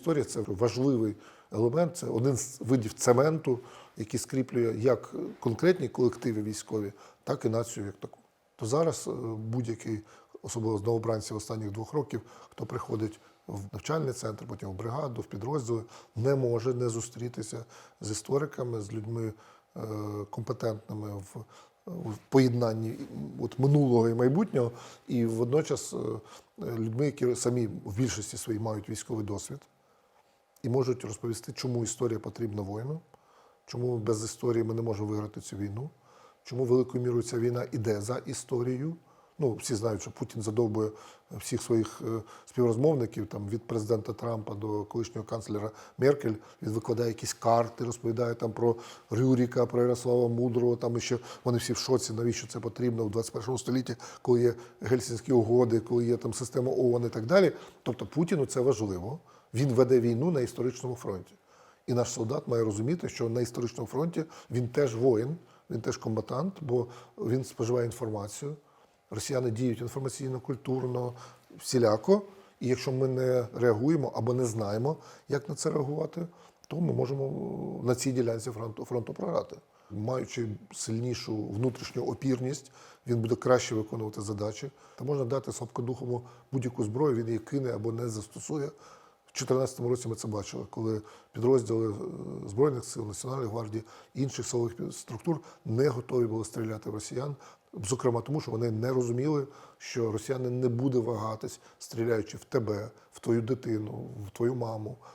історія це важливий елемент, це один з видів цементу, який скріплює як конкретні колективи військові, так і націю як таку. То зараз е, будь-який, особливо з новобранців останніх двох років, хто приходить в навчальний центр, потім в бригаду, в підрозділи, не може не зустрітися з істориками, з людьми е, компетентними в, в поєднанні от минулого і майбутнього, і водночас е, людьми, які самі в більшості своїй мають військовий досвід і можуть розповісти, чому історія потрібна воїну, чому без історії ми не можемо виграти цю війну, чому великою мірою ця війна іде за історією. Ну, всі знають, що Путін задовбує всіх своїх е, співрозмовників, там від президента Трампа до колишнього канцлера Меркель. Він викладає якісь карти, розповідає там про Рюріка, про Ярослава Мудрого. Там і ще вони всі в шоці, навіщо це потрібно в 21 столітті, коли є Гельсінські угоди, коли є там система ООН і так далі. Тобто Путіну це важливо. Він веде війну на історичному фронті. І наш солдат має розуміти, що на історичному фронті він теж воїн, він теж комбатант, бо він споживає інформацію. Росіяни діють інформаційно, культурно, всіляко. І якщо ми не реагуємо або не знаємо, як на це реагувати, то ми можемо на цій ділянці фронту, фронту програти. Маючи сильнішу внутрішню опірність, він буде краще виконувати задачі. Та можна дати слабкодухому будь-яку зброю, він її кине або не застосує. В 2014 році ми це бачили, коли підрозділи е, Збройних сил, Національної гвардії інших силових структур не готові були стріляти в росіян, зокрема тому, що вони не розуміли, що росіяни не буде вагатись, стріляючи в тебе, в твою дитину, в твою маму,